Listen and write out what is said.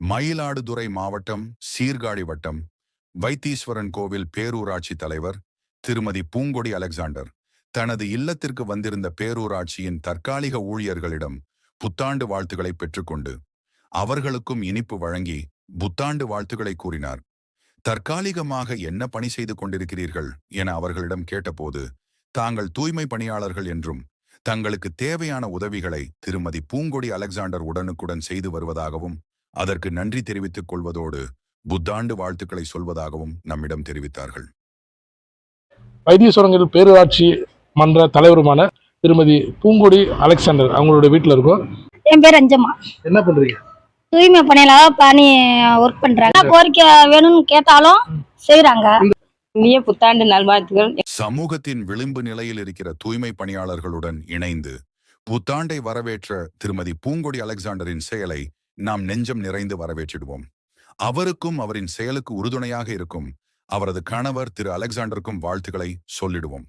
மயிலாடுதுறை மாவட்டம் சீர்காழி வட்டம் வைத்தீஸ்வரன் கோவில் பேரூராட்சி தலைவர் திருமதி பூங்கொடி அலெக்சாண்டர். தனது இல்லத்திற்கு வந்திருந்த பேரூராட்சியின் தற்காலிக ஊழியர்களிடம் புத்தாண்டு வாழ்த்துக்களை பெற்றுக்கொண்டு அவர்களுக்கும் இனிப்பு வழங்கி புத்தாண்டு வாழ்த்துக்களை கூறினார். தற்காலிகமாக என்ன பணி செய்து கொண்டிருக்கிறீர்கள் என அவர்களிடம் கேட்டபோது தாங்கள் தூய்மை பணியாளர்கள் என்றும் தங்களுக்கு தேவையான உதவிகளை திருமதி பூங்கொடி அலெக்சாண்டர் உடனுக்குடன் செய்து வருவதாகவும் அதற்கு நன்றி தெரிவித்துக் கொள்வதோடு புத்தாண்டு வாழ்த்துக்களை சொல்வதாகவும் நம்மிடம் தெரிவித்தார்கள். வைத்தீஸ்வரங்கள் பேரூராட்சி மன்ற தலைவருமான திருமதி பூங்கொடி அலெக்சாண்டர் அவங்களோட வீட்டில் இருக்கோம். என் பேர் அஞ்சம்மா என்ன பண்றீங்க? தூய்மை பணியில பணி ஒர்க் பண்றாங்க. கோரிக்கை வேணும்னு கேட்டாலும் செய்றாங்க. இனிய புத்தாண்டு நல்வாழ்த்துகள் சமூகத்தின் விளிம்பு நிலையில் இருக்கிற தூய்மை பணியாளர்களுடன் இணைந்து புத்தாண்டை வரவேற்ற திருமதி பூங்கொடி அலெக்சாண்டரின் செயலை நாம் நெஞ்சம் நிறைந்து வரவேற்றிடுவோம். அவருக்கும் அவரின் செயலுக்கு உறுதுணையாக இருக்கும் அவரது கணவர் திரு அலெக்சாண்டருக்கும் வாழ்த்துக்களை சொல்லிடுவோம்.